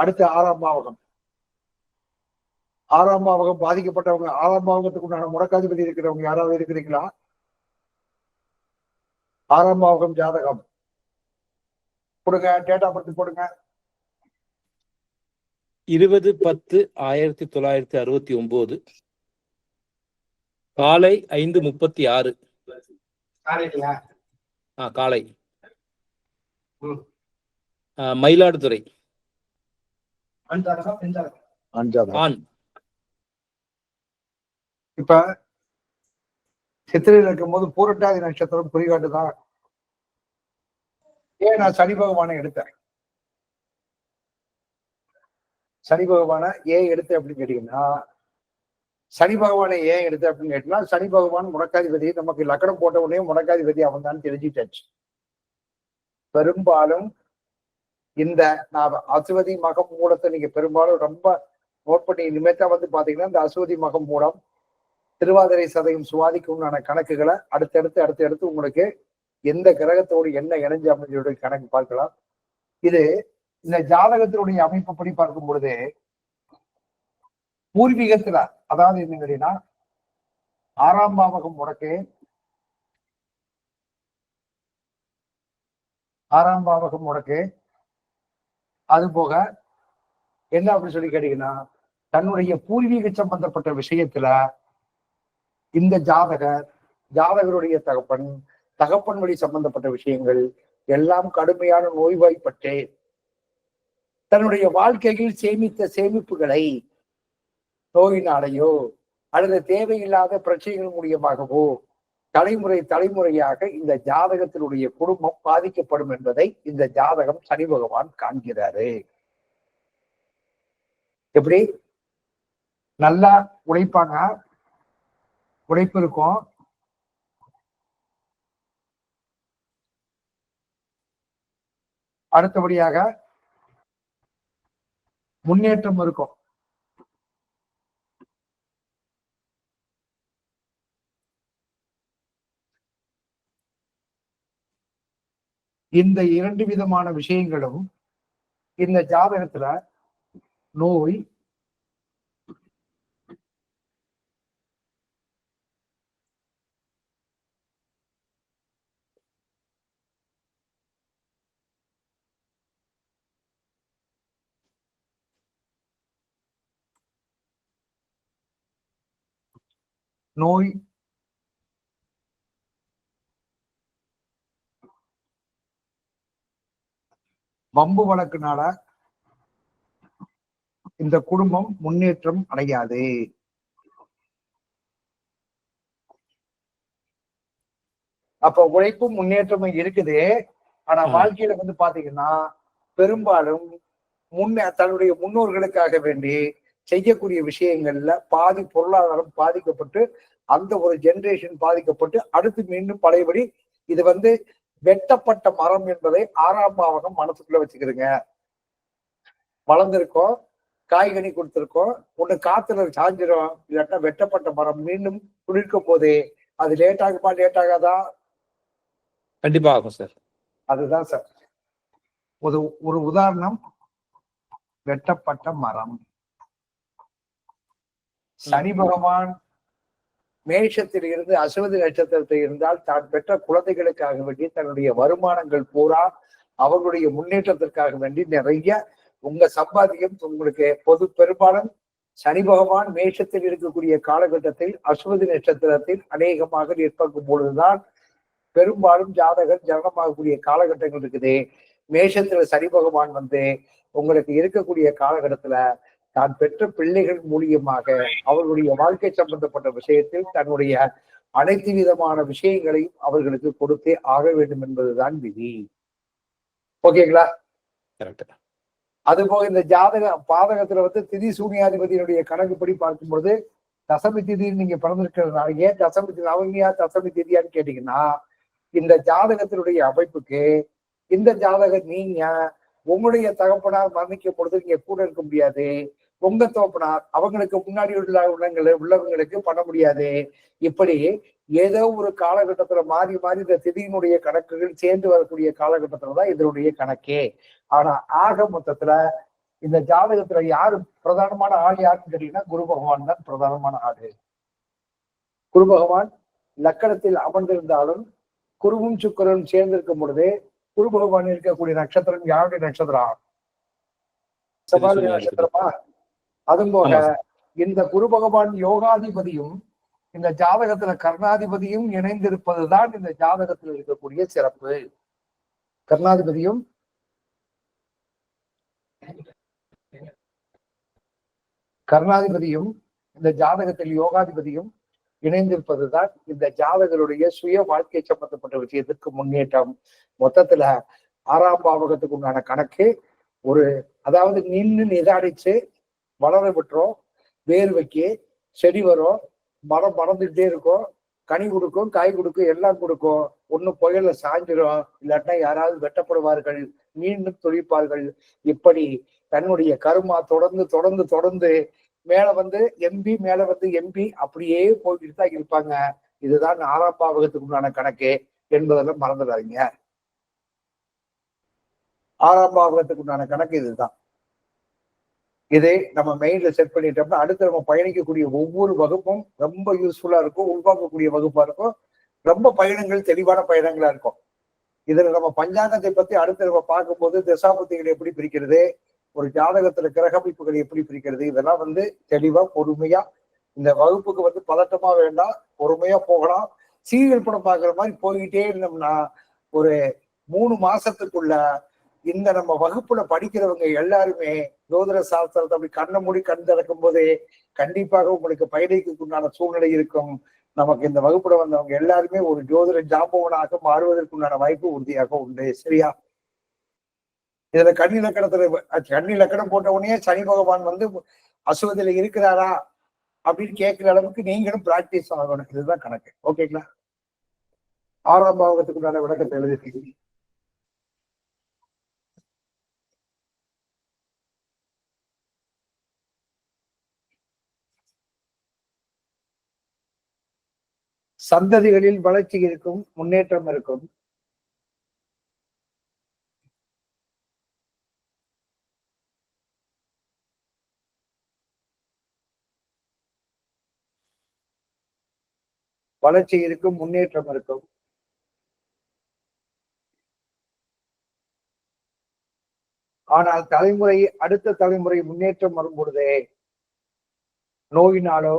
அடுத்து ஆறாம் பாவகம். ஆறாம் பாவகம் பாதிக்கப்பட்டவங்க ஆறாம் பாவகத்துக்கு உண்டான முடக்காதிபதி இருக்கிறவங்க யாராவது இருக்கிறீங்களா? ஆறாம் பாவகம் ஜாதகம். கொடுங்க டேட்டா பத்தி கொடுங்க இருபது பத்து ஆயிரத்தி தொள்ளாயிரத்தி அறுபத்தி ஒன்பது காலை ஐந்து முப்பத்தி ஆறு. காலை. மயிலாடுதுறை. இப்ப சித்திரையில் இருக்கும் போது பூரட்டாதி நட்சத்திரம் குறிகாட்டுதான் ஏன் நான் சனி பகவானை எடுத்தேன்? சனி பகவானை ஏன் எடுத்தேன் அப்படின்னு கேட்டீங்கன்னா சனி பகவானை ஏன் எடுத்தேன் அப்படின்னு கேட்டீங்கன்னா சனி பகவான் முடக்காதிபதி நமக்கு லக்கணம் போட்ட உடனே முடக்காதிபதி அவன் தான் தெரிஞ்சிட்டாச்சு பெரும்பாலும் இந்த நான் அசுவதி மகம் மூலத்தை நீங்க பெரும்பாலும் ரொம்ப நோட் பண்ணி நிமித்தா வந்து பாத்தீங்கன்னா இந்த அசுவதி மகம் மூலம் திருவாதிரை சதயம் சுவாதிக்கு உண்டான கணக்குகளை அடுத்தடுத்து அடுத்தடுத்து உங்களுக்கு எந்த கிரகத்தோடு என்ன இணைஞ்சு அமைஞ்சோட கணக்கு பார்க்கலாம். இது இந்த ஜாதகத்தினுடைய அமைப்புப்படி பார்க்கும் பொழுது பூர்வீகத்துல அதாவது என்ன கேட்டீங்கன்னா ஆறாம் பாவகம் முடக்கு ஆறாம் பாவகம் முடக்கு அது போக என்ன அப்படின்னு சொல்லி கேட்டீங்கன்னா தன்னுடைய பூர்வீக சம்பந்தப்பட்ட விஷயத்துல இந்த ஜாதகர் ஜாதகருடைய தகப்பன் தகப்பன் வழி சம்பந்தப்பட்ட விஷயங்கள் எல்லாம் கடுமையான நோய்வாய்ப்பட்டு தன்னுடைய வாழ்க்கையில் சேமித்த சேமிப்புகளை நோயினாலேயோ அல்லது தேவையில்லாத பிரச்சனைகள் மூலியமாகவோ தலைமுறை தலைமுறையாக இந்த ஜாதகத்தினுடைய குடும்பம் பாதிக்கப்படும் என்பதை இந்த ஜாதகம் சனி பகவான் காண்கிறாரு. எப்படி? நல்லா உழைப்பாங்க. உழைப்பு இருக்கும். அடுத்தபடியாக முன்னேற்றம் இருக்கும். இந்த இரண்டு விதமான விஷயங்களும் இந்த ஜாதகத்துல நோய் நோய் வம்பு வழக்குனால இந்த குடும்பம் முன்னேற்றம் அடையாது அப்ப உழைப்பும் முன்னேற்றமும் இருக்குது ஆனா. வாழ்க்கையில வந்து பாத்தீங்கன்னா பெரும்பாலும் முன்ன தன்னுடைய முன்னோர்களுக்காக வேண்டி செய்யக்கூடிய விஷயங்கள்ல பாதி பொருளாதாரம் பாதிக்கப்பட்டு அந்த ஒரு ஜெனரேஷன் பாதிக்கப்பட்டு அடுத்து மீண்டும் பழையபடி இது வந்து வெட்டப்பட்ட மரம் என்பதை ஆறாம் பாவகம் மனசுக்குள்ள வச்சுக்கிறதுங்க வளர்ந்திருக்கோம் காய்கனி கொடுத்திருக்கோம் ஒண்ணு காத்துல சாஞ்சிரும் இல்லாட்டா வெட்டப்பட்ட மரம் மீண்டும் குளிர்க்கும் போதே அது லேட் ஆகுமா லேட் ஆகாதா? கண்டிப்பா ஆகும் சார் அதுதான் சார் ஒரு ஒரு உதாரணம் வெட்டப்பட்ட மரம். சனி பகவான் மேஷத்தில் இருந்து அசுவதி நட்சத்திரத்தில் இருந்தால் தான் பெற்ற குழந்தைகளுக்காக வேண்டி தன்னுடைய வருமானங்கள் பூரா அவர்களுடைய முன்னேற்றத்திற்காக வேண்டி நிறைய உங்க சம்பாத்தியம் உங்களுக்கு பொது பெரும்பாலும் சனி பகவான் மேஷத்தில் இருக்கக்கூடிய காலகட்டத்தில் அசுவதி நட்சத்திரத்தில் அநேகமாக நிற்பக்கும் பொழுதுதான் பெரும்பாலும் ஜாதகர் ஜனனமாகக்கூடிய காலகட்டங்கள் இருக்குது. மேஷத்துல சனி பகவான் வந்து உங்களுக்கு இருக்கக்கூடிய காலகட்டத்துல தான் பெற்ற பிள்ளைகள் மூலியமாக அவர்களுடைய வாழ்க்கை சம்பந்தப்பட்ட விஷயத்தில் தன்னுடைய அனைத்து விதமான விஷயங்களையும் அவர்களுக்கு கொடுத்தே ஆக வேண்டும் என்பதுதான் விதி. ஓகேங்களா? கரெக்ட் அதுபோக இந்த ஜாதக பாதகத்துல வந்து திதி சூனியாதிபதியினுடைய கணக்குப்படி பார்க்கும்பொழுது தசமி திதின்னு நீங்க பிறந்திருக்கிறதுனால ஏன் தசமி திதி அவனியா தசமி திதியான்னு கேட்டீங்கன்னா இந்த ஜாதகத்தினுடைய அமைப்புக்கு இந்த ஜாதகம் நீங்க உங்களுடைய தகப்பனார் மரணிக்கும் பொழுது நீங்க கூட இருக்க முடியாது. உங்க தகப்பனார் அவங்களுக்கு முன்னாடி உள்ள உள்ளவங்களை உள்ளவங்களுக்கு பண்ண முடியாது. இப்படி ஏதோ ஒரு காலகட்டத்துல மாறி மாறி இந்த திதியினுடைய கணக்குகள் சேர்ந்து வரக்கூடிய காலகட்டத்துல தான் இதனுடைய கணக்கே. ஆனா ஆக மொத்தத்துல இந்த ஜாதகத்துல யாரு பிரதானமான ஆள் யாருன்னு கேட்டீங்கன்னா குரு பகவான் தான் பிரதானமான ஆளு. குரு பகவான் லக்கணத்தில் அமர்ந்திருந்தாலும் குருவும் சுக்கரனும் சேர்ந்திருக்கும் பொழுதே குரு பகவான் இருக்கக்கூடிய நட்சத்திரம் யாருடைய நட்சத்திரம்? சூரிய நட்சத்திரமா? அதுவும் போக இந்த குரு பகவான் யோகாதிபதியும் இந்த ஜாதகத்துல கர்ணாதிபதியும் இணைந்திருப்பதுதான் இந்த ஜாதகத்தில் இருக்கக்கூடிய சிறப்பு. கர்ணாதிபதியும் கர்ணாதிபதியும் இந்த ஜாதகத்தில் யோகாதிபதியும் இணைந்திருப்பதுதான் இந்த ஜாதகருடைய சுய வாழ்க்கை சம்பந்தப்பட்ட விஷயத்துக்கு முன்னேற்றம். மொத்தத்துல ஆறாம் பாவகத்துக்கு உண்டான கணக்கு ஒரு அதாவது நின்று நிதானிச்சு வளர விட்டுரும் வேர் வைக்கி செடி வரும் மரம் மறந்துகிட்டே இருக்கும் கனி கொடுக்கும் காய் கொடுக்கும் எல்லாம் கொடுக்கும். ஒண்ணு புயல்ல சாஞ்சிரும் இல்லாட்டினா யாராவது வெட்டப்படுவார்கள் மீண்டும் துளிப்பார்கள் இப்படி தன்னுடைய கருமா தொடர்ந்து தொடர்ந்து தொடர்ந்து மேல வந்து எம்பி மேல வந்து எம்பி அப்படியே போய்கிட்டு தான் இருப்பாங்க. இதுதான் ஆறாம் பாவகத்துக்கு உண்டான கணக்கு என்பதெல்லாம் மறந்துடாதீங்க. ஆறாம் பாவகத்துக்கு உண்டான கணக்கு இதுதான். இதை நம்ம மெயின்ல செட் பண்ணிட்டோம்னா அடுத்து நம்ம பயணிக்கக்கூடிய ஒவ்வொரு வகுப்பும் ரொம்ப யூஸ்ஃபுல்லா இருக்கும் உள்வாங்கக்கூடிய வகுப்பா இருக்கும். ரொம்ப பயணங்கள் தெளிவான பயணங்களா இருக்கும். இதுல நம்ம பஞ்சாங்கத்தை பத்தி அடுத்து நம்ம பார்க்கும்போது திசாபுத்திகளை எப்படி பிரிக்கிறது ஒரு ஜாதகத்துல கிரகமைப்புகளை எப்படி பிரிக்கிறது இதெல்லாம் வந்து தெளிவா பொறுமையா இந்த வகுப்புக்கு வந்து பதட்டமா வேண்டாம் பொறுமையா போகலாம். சீரியல் படம் பார்க்குற மாதிரி போய்கிட்டே இருந்தோம்னா ஒரு மூணு மாசத்துக்குள்ள இந்த நம்ம வகுப்புல படிக்கிறவங்க எல்லாருமே ஜோதிட சாஸ்திரத்தை அப்படி கண்ணை மூடி கண் திறக்கும் போதே கண்டிப்பாக உங்களுக்கு பயணிக்கு உண்டான சூழ்நிலை இருக்கும். நமக்கு இந்த வகுப்புல வந்தவங்க எல்லாருமே ஒரு ஜோதிட ஜாம்பவனாக மாறுவதற்குண்டான வாய்ப்பு உறுதியாக உண்டு. சரியா? இதுல கன்னி லக்கணத்துல கன்னி லக்கணம் போட்ட உடனே சனி பகவான் வந்து அசுவதில இருக்கிறாரா அப்படின்னு கேட்கிற அளவுக்கு நீங்களும் பிராக்டிஸ் ஆகணும். இதுதான் கணக்கு. ஓகேங்களா ஆறாம் பாவகத்துக்குண்டான விளக்கத்தை எழுதிருக்கீங்க. சந்ததிகளில் வளர்ச்சி இருக்கும் முன்னேற்றம் இருக்கும். வளர்ச்சி இருக்கும் முன்னேற்றம் இருக்கும். ஆனால் தலைமுறை அடுத்த தலைமுறை முன்னேற்றம் வரும் பொழுதே நோயினாலோ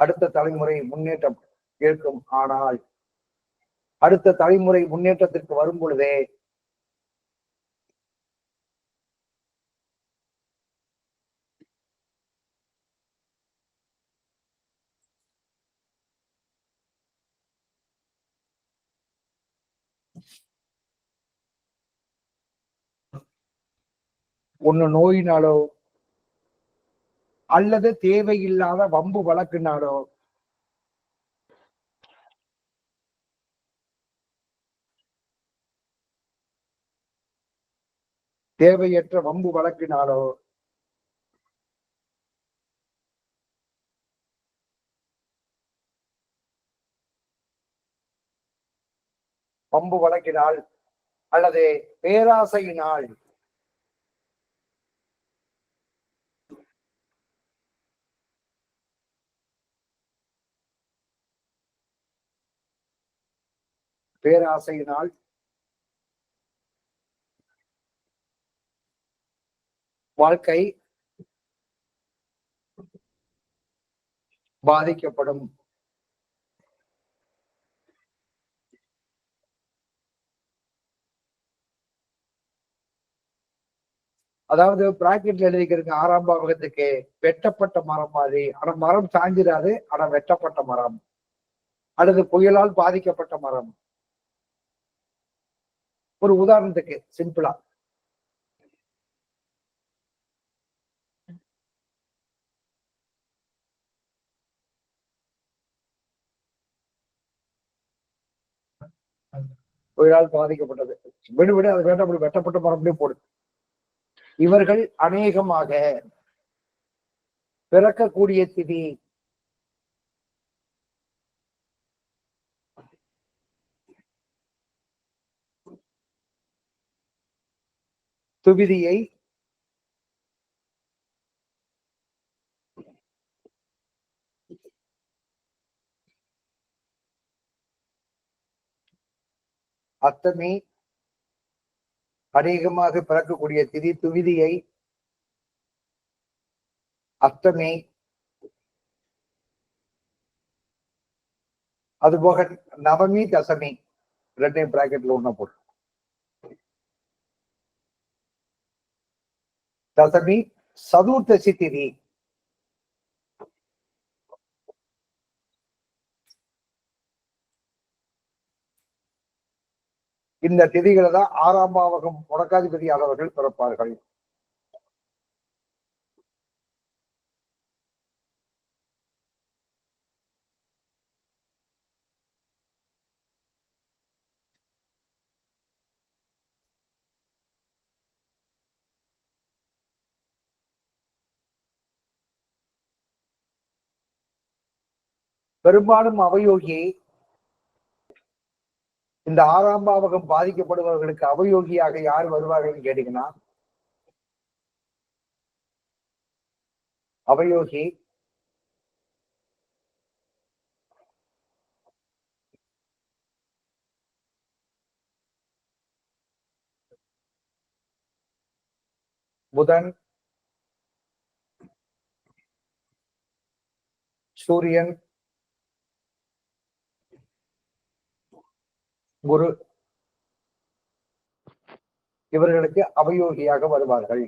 அடுத்த தலைமுறை முன்னேற்றம் இருக்கும். ஆனால் அடுத்த தலைமுறை முன்னேற்றத்திற்கு வரும் பொழுதே ஒண்ணு நோயினாலோ அல்லது தேவையில்லாத வம்பு வழக்குனாலோ? தேவையற்ற வம்பு வழக்கினாலோ? வம்பு வழக்கினால் அல்லது பேராசையினால் பேராசையினால் வாழ்க்கை பாதிக்கப்படும். அதாவது பிராக்கெட்ல எழுதிக்கிறது ஆறாம் பாவகத்துக்கு வெட்டப்பட்ட மரம் மாதிரி. ஆனா மரம் சாஞ்சிடாது ஆனா வெட்டப்பட்ட மரம். அல்லது புயலால் பாதிக்கப்பட்ட மரம். ஒரு உதாரணத்துக்கு சிம்பிளா. புயலால் பாதிக்கப்பட்டது. விடுவிட அது வேண்டாம் அப்படி வெட்டப்பட்ட மரபடியும் போடு. இவர்கள் அநேகமாக பிறக்கக்கூடிய திதி துவிதியை அத்தமி அநேகமாக பிறக்கக்கூடிய திதி துவிதியை அஷ்டமி அதுபோக நவமி தசமி ரெண்டையும் பிராக்கெட்ல ஒண்ணா போட்டு தசமி சதுர்தசி திதி இந்த திதிகளை தான் ஆறாம் பாவகம் முடக்காதிபதியானவர்கள் பிறப்பார்கள். பெரும்பாலும் அவயோகி இந்த ஆறாம் பாவகம் பாதிக்கப்படுபவர்களுக்கு அவயோகியாக யார் வருவார்கள் கேட்டீங்கன்னா அவயோகி புதன் சூரியன் குரு இவர்களுக்கு அவயோகியாக வருவார்கள்.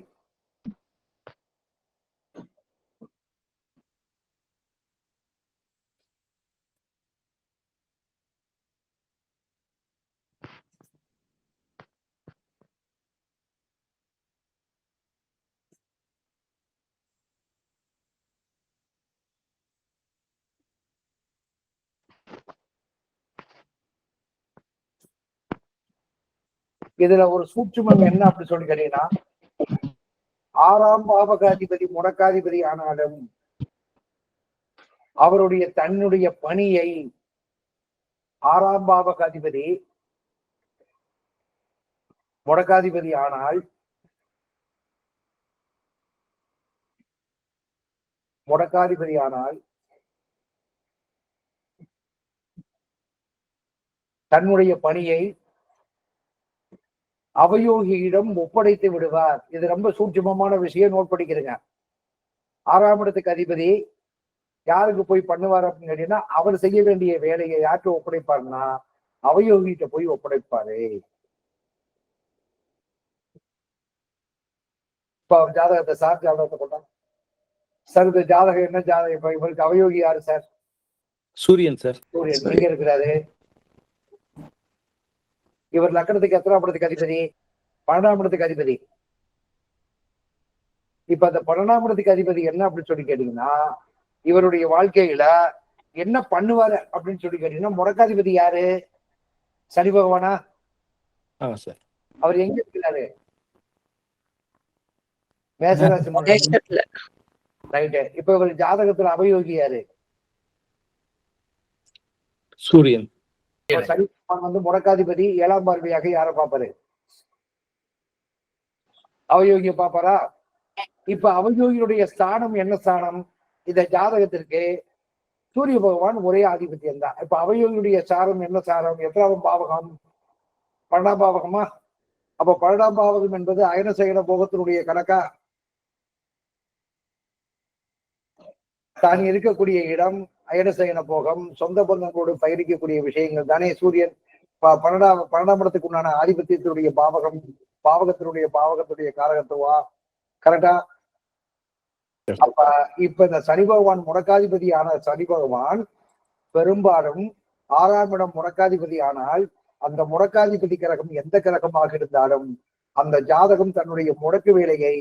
இதுல ஒரு சூட்சுமம் என்ன அப்படி சொல்லி கேட்டீங்கன்னா ஆறாம் பாவகாதிபதி முடக்காதிபதி ஆனாலும் அவருடைய தன்னுடைய பணியை ஆறாம் பாவகாதிபதி முடக்காதிபதி ஆனால் முடக்காதிபதி ஆனால் தன்னுடைய பணியை அவயோகியிடம் ஒப்படைத்து விடுவார். இது ரொம்ப சூட்சுமமான விஷயம். நோட் பண்ணிக்கிறேங்க. ஆறாம் இடத்துக்கு அதிபதி யாருக்கு போய் பண்ணுவார் அப்படின்னு கேட்டீங்கன்னா அவர் செய்ய வேண்டிய வேலையை யார்கிட்ட ஒப்படைப்பார்னா அவயோகிட்ட போய் ஒப்படைப்பாரு. இப்ப அவர் ஜாதகத்தை சார் ஜாதகத்தை கொண்டா சார் இந்த ஜாதகம் என்ன ஜாதகம்? இப்ப இவருக்கு அவயோகி யாரு சார்? சூரியன் சார். சூரியன். எங்க இருக்கிறாரு? இவர் லக்கணத்துக்கு எத்தனாம் இடத்துக்கு அதிபதி? பன்னெண்டாம் இடத்துக்கு அதிபதி. இப்ப அந்த பன்னெண்டாம் இடத்துக்கு அதிபதி என்ன அப்படின்னு சொல்லி கேட்டீங்கன்னா இவருடைய வாழ்க்கையில என்ன பண்ணுவாரு அப்படின்னு சொல்லி கேட்டீங்கன்னா முடக்காதிபதி யாரு? சனி பகவானா? அவர் எங்க இருக்கிறாரு? மேசராசி மேஷத்துல ரைட்டு. இப்ப இவர் ஜாதகத்துல அபயோகி யாரு? சூரியன். பகவான் வந்து முடக்காதிபதி ஏழாம் பார்வையாக யார பாப்பாரு அவயோகிய பாப்பாரா இப்ப அவயோகியுடைய ஸ்தானம் என்ன ஸ்தானம்? இந்த ஜாதகத்திற்கு சூரிய பகவான் ஒரே ஆதிபத்தியம் தான். இப்ப அவயோகியுடைய சாரம் என்ன சாரம்? எத்தனாவது பாவகம்? பன்னெண்டாம் பாவகமா? அப்ப பன்னெண்டாம் பாவகம் என்பது அயனசேகர போகத்தினுடைய கணக்கா? தான் இருக்கக்கூடிய இடம் அயனசேகன போகம் சொந்த பந்தங்களோடு பயணிக்கக்கூடிய விஷயங்கள் தானே சூரியன். பன்னெண்டாம் பன்னெண்டாம் இடத்துக்கு உண்டான ஆதிபத்தியத்தினுடைய பாவகம் பாவகத்தினுடைய பாவகத்துடைய காரகத்துவா கரெக்டா? அப்ப இப்ப இந்த சனி பகவான் முடக்காதிபதியான சனி பகவான் பெரும்பாலும் ஆறாம் இடம் முடக்காதிபதி ஆனால் அந்த முடக்காதிபதி கிரகம் எந்த கிரகமாக இருந்தாலும் அந்த ஜாதகம் தன்னுடைய முடக்கு வேலையை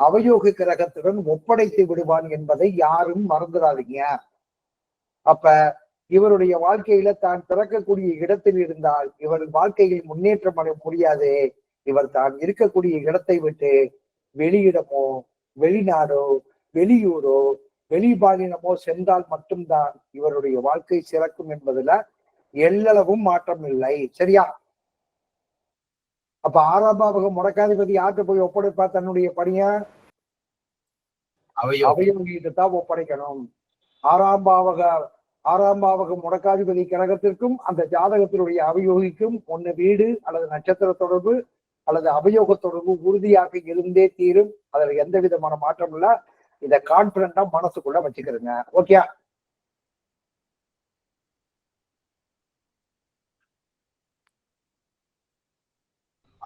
அவயோக கிரகத்துடன் ஒப்படைத்து விடுவான் என்பதை யாரும் மறந்துடாதீங்க. அப்ப இவருடைய வாழ்க்கையில தான் பிறக்கக்கூடிய இடத்தில் இருந்தால் இவர் வாழ்க்கையில் முன்னேற்றம் அடைய முடியாது. இவர் தான் இருக்கக்கூடிய இடத்தை விட்டு வெளியிடமோ வெளிநாடோ வெளியூரோ வெளிபாலினமோ சென்றால் மட்டும்தான் இவருடைய வாழ்க்கை சிறக்கும் என்பதுல எல்லளவும் மாற்றம் இல்லை. சரியா? அப்ப ஆறாம் பாவகம் முடக்காதிபதி யார்கிட்ட போய் ஒப்படைப்பா? தன்னுடைய பணிய? அவயோகிட்டு தான் ஒப்படைக்கணும். ஆறாம் பாவக ஆறாம் பாவகம் முடக்காதிபதி கிரகத்திற்கும் அந்த ஜாதகத்தினுடைய அவயோகிக்கும் ஒன்னு வீடு அல்லது நட்சத்திர தொடர்பு அல்லது அபயோக தொடர்பு உறுதியாக இருந்தே தீரும். அதுல எந்த விதமான மாற்றம் இல்ல. இத கான்பிடண்டா மனசுக்குள்ள வச்சுக்கிறேங்க. ஓகே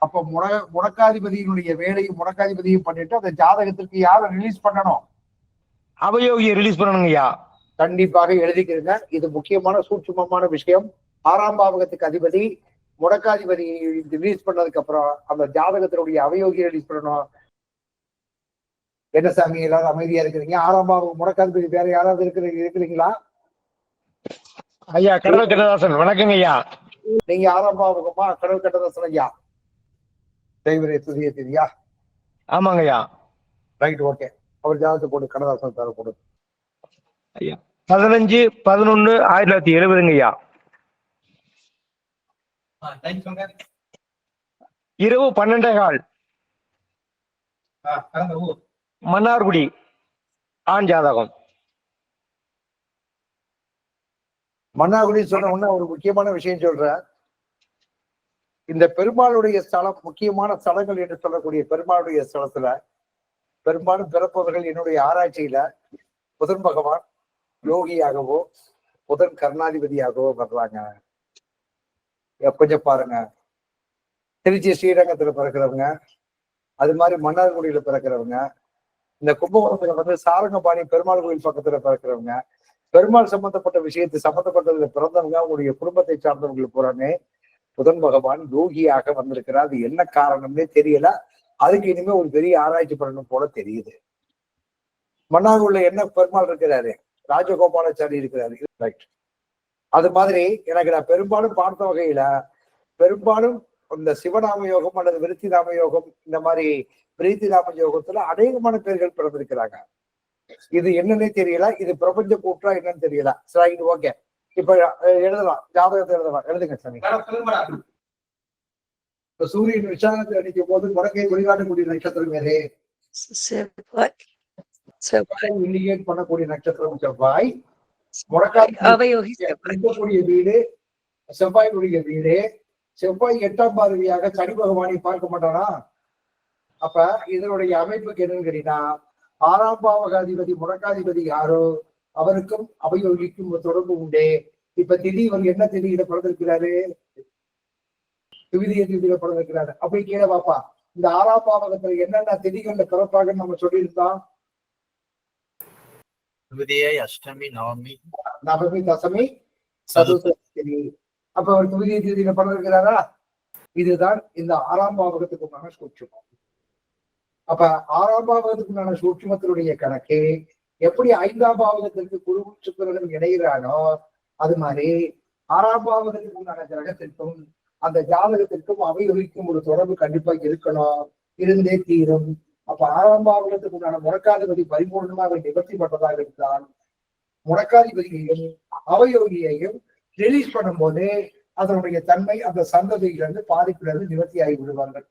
அப்ப முட முடக்காதிபதியினுடைய வேலையும் முடக்காதிபதியும் பண்ணிட்டு அந்த ஜாதகத்திற்கு யாரை ரிலீஸ் பண்ணணும்? அபயோகியை ரிலீஸ் பண்ணணுங்கய்யா. கண்டிப்பாக எழுதிக்கிறீங்க இது முக்கியமான சூட்சுமமான விஷயம். ஆறாம் பாவகத்துக்கு அதிபதி முடக்காதிபதி ரிலீஸ் பண்ணதுக்கு அப்புறம் அந்த ஜாதகத்தினுடைய அவயோகியை ரிலீஸ் பண்ணணும். என்ன சாமி எல்லாரும் அமைதியா இருக்கிறீங்க. ஆறாம் பாவகம் முடக்காதிபதி வேற யாராவது இருக்கிற இருக்கிறீங்களா? ஐயா கடவுள் கண்ணதாசன் வணக்கங்க ஐயா. நீங்க ஆறாம் பாவகமா? கடவுள் கட்டதாசன் ஐயா? தெய்வரே துதிய தெரியா ஆமாங்க ஐயா. ரைட் ஓகே அவர் ஜாதகத்தை போட்டு கண்ணதாசன் தர போடு பதினஞ்சு பதினொன்னு ஆயிரத்தி தொள்ளாயிரத்தி எழுபதுங்க ஐயா. இரவு பன்னெண்டே கால். மன்னார்குடி ஆண் ஜாதகம். மன்னாகுடி சொன்ன உடனே ஒரு முக்கியமான விஷயம் சொல்றேன். இந்த பெருமாளுடைய ஸ்தலம் முக்கியமான ஸ்தலங்கள் என்று சொல்லக்கூடிய பெருமாளுடைய ஸ்தலத்துல பெரும்பாலும் பிறப்பவர்கள் என்னுடைய ஆராய்ச்சியில புதன் பகவான் யோகியாகவோ புதன் கருணாதிபதியாகவோ வர்றாங்க கொஞ்சம் பாருங்க. திருச்சி ஸ்ரீரங்கத்துல பிறக்கிறவங்க அது மாதிரி மன்னார்குடியில பிறக்கிறவங்க இந்த கும்பகோணத்துல வந்து சாரங்கபாணி பெருமாள் கோயில் பக்கத்துல பிறக்கிறவங்க பெருமாள் சம்பந்தப்பட்ட விஷயத்து சம்பந்தப்பட்டதுல பிறந்தவங்க அவங்களுடைய குடும்பத்தை சார்ந்தவங்களுக்கு பூராமே புதன் பகவான் யோகியாக வந்திருக்கிறார். அது என்ன காரணம்னே தெரியல. அதுக்கு இனிமே ஒரு பெரிய ஆராய்ச்சி பண்ணணும் போல தெரியுது. மன்னார்குடியில என்ன பெருமாள் இருக்கிறாரு? ராஜகோபாலாச்சாரி இருக்கிறாரு. ரைட் அது மாதிரி எனக்கு நான் பெரும்பாலும் பார்த்த வகையில பெரும்பாலும் இந்த சிவநாம யோகம் அல்லது விருத்தி நாம யோகம் இந்த மாதிரி பிரீத்தி நாம யோகத்துல அநேகமான பேர்கள் பிறந்திருக்கிறாங்க. இது என்னன்னே தெரியல. இது பிரபஞ்ச கூற்றா என்னன்னு தெரியல. சரி ஓகே இப்ப எழுதலாம். ஜாதகத்தை எழுதலாம் எழுதுங்க சாமி. சூரியன் விசாரத்தை அடிக்கும் போது வடக்கை வழிகாட்டக்கூடிய நட்சத்திரம் வேறு செவ்வாய் இண்டிகேட் பண்ணக்கூடிய நட்சத்திரம் செவ்வாய் முடக்காதி இருக்கக்கூடிய வீடு செவ்வாயினுடைய வீடு. செவ்வாய் எட்டாம் பார்வையாக சனி பகவானை பார்க்க மாட்டானா? அப்ப இதனுடைய அமைப்புக்கு என்னன்னு கேட்டீங்கன்னா ஆறாம் பாவகாதிபதி முடக்காதிபதி யாரோ? அவருக்கும் அபயோகிக்கும் தொடர்பு உண்டு. இப்ப திதி இவர் என்ன திதியில பிறந்திருக்கிறாரு? திவிதிய திதியில பிறந்திருக்கிறாரு. அப்படி கீழே பாப்பா இந்த ஆறாம் பாவகத்துல என்னென்ன திதிகள்ல பிறப்பாங்கன்னு நம்ம சொல்லியிருந்தோம். விதியை அஷ்டமி நவமி. நவமி தசமி சதுர்த்தி. அப்ப அவர் துவிதிய தேதியில படம் இருக்கிறாரா? இதுதான் இந்த ஆறாம் பாவகத்துக்கு உண்டான சூட்சுமம். அப்ப ஆறாம் பாவகத்துக்குண்டான சூட்சுமத்தினுடைய கணக்கு எப்படி ஐந்தாம் பாவகத்திற்கு குரு சுக்கிரன் இணைகிறானோ அது மாதிரி ஆறாம் பாவகத்துக்கு உண்டான கிரகத்திற்கும் அந்த ஜாதகத்திற்கும் அவைவகிக்கும் ஒரு தொடர்பு கண்டிப்பா இருக்கணும். இருந்தே தீரும். அப்ப ஆறாம் பாவகத்துக்கு உண்டான முடக்காதிபதி பரிபூர்ணமாக நிவர்த்தி பண்றதாக இருந்தால் முடக்காதிபதியையும் அவயோகியையும் ரிலீஸ் பண்ணும்போது அதனுடைய தன்மை அந்த சந்ததியிலிருந்து பாதிப்பிலிருந்து நிவர்த்தி ஆகி விடுவார்கள்.